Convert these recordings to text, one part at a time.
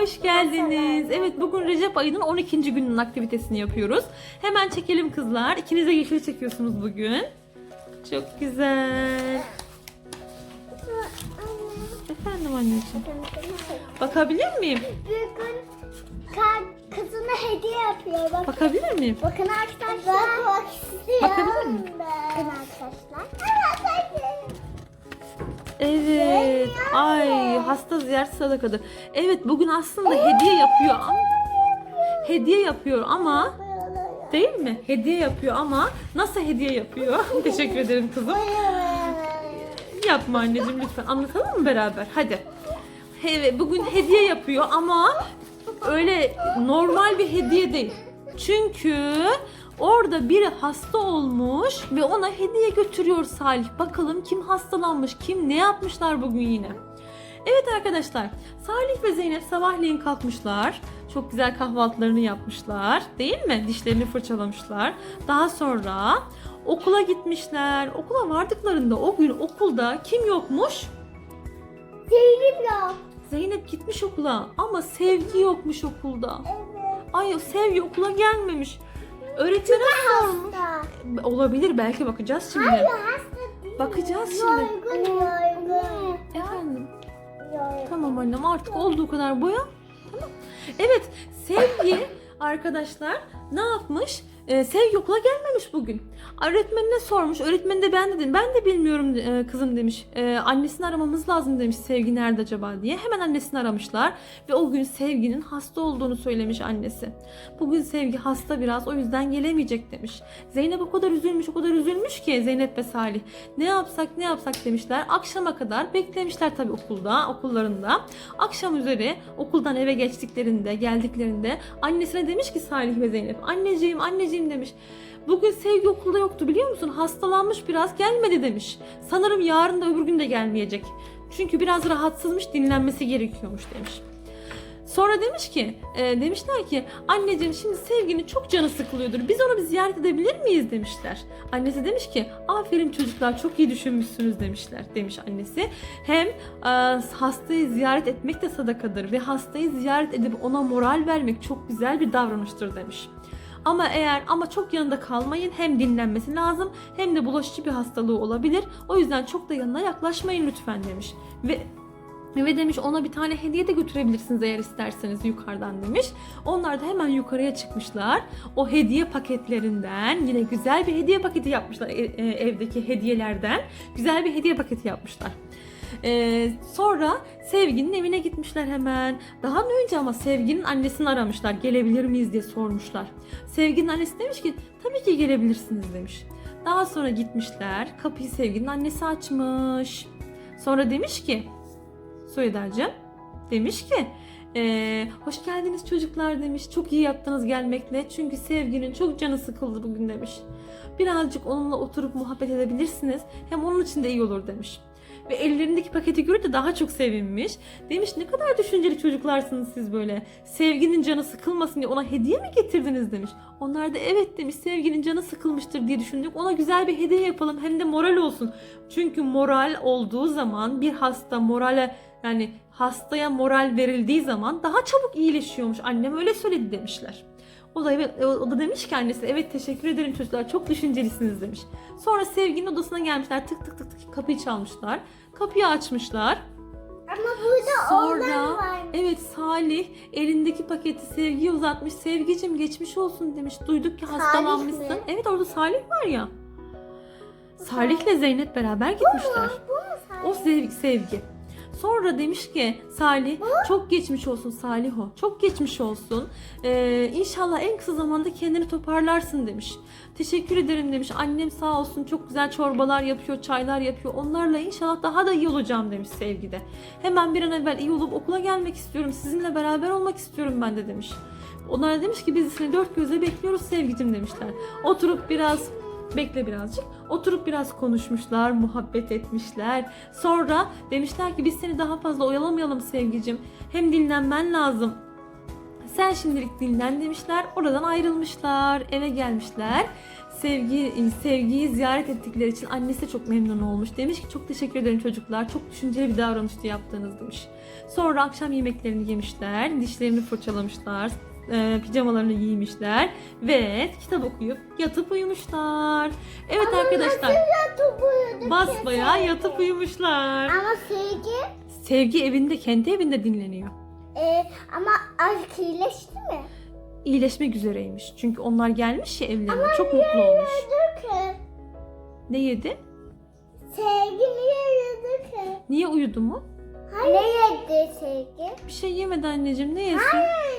Hoş geldiniz. Evet bugün Recep ayının 12. gününün aktivitesini yapıyoruz. Hemen çekelim kızlar. İkiniz de yeşil çekiyorsunuz bugün. Çok güzel. Efendim anneciğim. Bakabilir miyim? Bugün ka- kızına hediye yapıyor. Bak. Bakabilir miyim? Bakın arkadaşlar. Bak bak istiyor. Bakabilir miyim? Bakın arkadaşlar. Evet. Ay hasta ziyaret sadakadır. Evet bugün aslında hediye yapıyor ama hediye yapıyor ama değil mi? Hediye yapıyor ama nasıl hediye yapıyor? Teşekkür ederim kızım. Yapma anneciğim lütfen. Anlatalım mı beraber? Hadi. He, bugün hediye yapıyor ama öyle normal bir hediye değil. Çünkü orada biri hasta olmuş ve ona hediye götürüyor Salih. Bakalım kim hastalanmış, kim ne yapmışlar bugün yine. Evet arkadaşlar, Salih ve Zeynep sabahleyin kalkmışlar. Çok güzel kahvaltılarını yapmışlar. Değil mi? Dişlerini fırçalamışlar. Daha sonra okula gitmişler. Okula vardıklarında o gün okulda kim yokmuş? Zeynep ya. Zeynep gitmiş okula ama Sevgi yokmuş okulda. Evet. Ay Sevgi okula gelmemiş. Öğretmene sormuş. Olabilir belki bakacağız şimdi. Hayır hasta değil. Bakacağız şimdi. Yorgun yorgun. Efendim. Yorgun. Tamam annem artık olduğu kadar boya. Tamam. Evet Sevgi arkadaşlar ne yapmış? Ee, Sevgi okula gelmemiş bugün. Öğretmenine sormuş. Öğretmen de ben dedim. Ben de bilmiyorum e, kızım demiş. Ee, annesini aramamız lazım demiş. Sevgi nerede acaba diye. Hemen annesini aramışlar. Ve o gün Sevgi'nin hasta olduğunu söylemiş annesi. Bugün Sevgi hasta biraz o yüzden gelemeyecek demiş. Zeynep o kadar üzülmüş o kadar üzülmüş ki Zeynep ve Salih. Ne yapsak ne yapsak demişler. Akşama kadar beklemişler tabii okulda, okullarında. Akşam üzeri okuldan eve geçtiklerinde, geldiklerinde annesine demiş ki Salih ve Zeynep. Anneciğim, anneciğim demiş. Bugün Sevgi okulda yoktu biliyor musun? Hastalanmış biraz gelmedi demiş. Sanırım yarın da öbür gün de gelmeyecek. Çünkü biraz rahatsızmış dinlenmesi gerekiyormuş demiş. Sonra demiş ki, e, demişler ki anneciğim şimdi Sevgi'nin çok canı sıkılıyordur. Biz onu bir ziyaret edebilir miyiz demişler. Annesi demiş ki aferin çocuklar çok iyi düşünmüşsünüz demişler demiş annesi. Hem e, hastayı ziyaret etmek de sadakadır ve hastayı ziyaret edip ona moral vermek çok güzel bir davranıştır demiş. Ama eğer ama çok yanında kalmayın hem dinlenmesi lazım hem de bulaşıcı bir hastalığı olabilir. O yüzden çok da yanına yaklaşmayın lütfen demiş. Ve ve demiş ona bir tane hediye de götürebilirsiniz eğer isterseniz yukarıdan demiş. Onlar da hemen yukarıya çıkmışlar. O hediye paketlerinden yine güzel bir hediye paketi yapmışlar e- e, evdeki hediyelerden. Güzel bir hediye paketi yapmışlar. Ee, sonra Sevgi'nin evine gitmişler hemen. Daha önce ama Sevgi'nin annesini aramışlar. Gelebilir miyiz diye sormuşlar. Sevgi'nin annesi demiş ki tabii ki gelebilirsiniz demiş. Daha sonra gitmişler. Kapıyı Sevgi'nin annesi açmış. Sonra demiş ki Suedar'cığım demiş ki "Ee, hoş geldiniz çocuklar demiş. Çok iyi yaptınız gelmekle. Çünkü sevginin çok canı sıkıldı bugün demiş. Birazcık onunla oturup muhabbet edebilirsiniz. Hem onun için de iyi olur demiş. Ve ellerindeki paketi görünce daha çok sevinmiş. Demiş ne kadar düşünceli çocuklarsınız siz böyle. Sevginin canı sıkılmasın diye ona hediye mi getirdiniz demiş. Onlar da evet demiş sevginin canı sıkılmıştır diye düşündük. Ona güzel bir hediye yapalım hem de moral olsun. Çünkü moral olduğu zaman bir hasta morale yani hastaya moral verildiği zaman daha çabuk iyileşiyormuş. Annem öyle söyledi demişler. O da evet o da demiş ki annesi evet teşekkür ederim çocuklar çok düşüncelisiniz demiş. Sonra Sevgi'nin odasına gelmişler tık tık tık tık kapıyı çalmışlar. Kapıyı açmışlar. Ama burada Sonra var. evet Salih elindeki paketi Sevgi'ye uzatmış. Sevgicim geçmiş olsun demiş. Duyduk ki Salih hastalanmışsın. mi? Evet orada Salih var ya. Salih'le Zeynep beraber gitmişler. Bu mu sen? O sevgi, sevgi. Sonra demiş ki Salih çok geçmiş olsun Saliho. Çok geçmiş olsun. Ee, inşallah en kısa zamanda kendini toparlarsın demiş. Teşekkür ederim demiş. Annem sağ olsun çok güzel çorbalar yapıyor, çaylar yapıyor. Onlarla inşallah daha da iyi olacağım demiş sevgide. Hemen bir an evvel iyi olup okula gelmek istiyorum. Sizinle beraber olmak istiyorum ben de demiş. Onlar demiş ki biz seni dört gözle bekliyoruz sevgicim demişler. Oturup biraz bekle birazcık. Oturup biraz konuşmuşlar, muhabbet etmişler. Sonra demişler ki biz seni daha fazla oyalamayalım sevgicim. Hem dinlenmen lazım. Sen şimdilik dinlen demişler. Oradan ayrılmışlar. Eve gelmişler. Sevgi, sevgiyi ziyaret ettikleri için annesi de çok memnun olmuş. Demiş ki çok teşekkür ederim çocuklar. Çok düşünceli bir davranıştı yaptığınız demiş. Sonra akşam yemeklerini yemişler. Dişlerini fırçalamışlar. E, pijamalarını giymişler. Ve kitap okuyup yatıp uyumuşlar. Evet arkadaşlar. Yatıp uyuduk. Basbayağı yatıp uyumuşlar. Ama sevgi Sevgi evinde, kendi evinde dinleniyor. e, ama aşk iyileşti mi? İyileşmek üzereymiş. Çünkü onlar gelmiş ya evlerine. Çok mutlu olmuş. Uyudu ki. Ne yedi? Sevgi niye uyudu ki? Niye uyudu mu? Ne yedi sevgi? Bir şey yemedi anneciğim. Ne yesin? Hayır?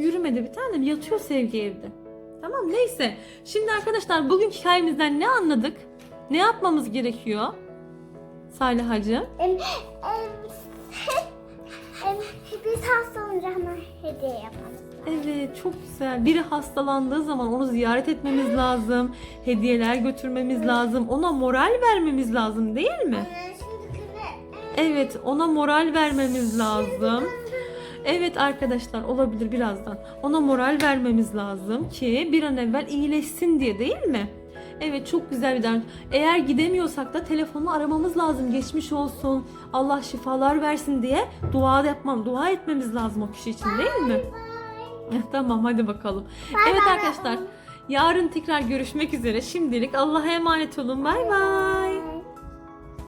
Yürümedi bir tanem. Yatıyor Sevgi evde. Tamam neyse. Şimdi arkadaşlar bugünkü hikayemizden ne anladık? Ne yapmamız gerekiyor? Salih Hacı. Em, em, em, biz hastalanınca hediye yaparız. Evet çok güzel. Biri hastalandığı zaman onu ziyaret etmemiz lazım. Hediyeler götürmemiz lazım. Ona moral vermemiz lazım değil mi? Evet ona moral vermemiz lazım. Evet arkadaşlar olabilir birazdan. Ona moral vermemiz lazım ki bir an evvel iyileşsin diye değil mi? Evet çok güzel bir davranış. Eğer gidemiyorsak da telefonu aramamız lazım. Geçmiş olsun. Allah şifalar versin diye dua yapmam, dua etmemiz lazım o kişi için değil mi? tamam hadi bakalım. Evet arkadaşlar yarın tekrar görüşmek üzere. Şimdilik Allah'a emanet olun. Bay bay.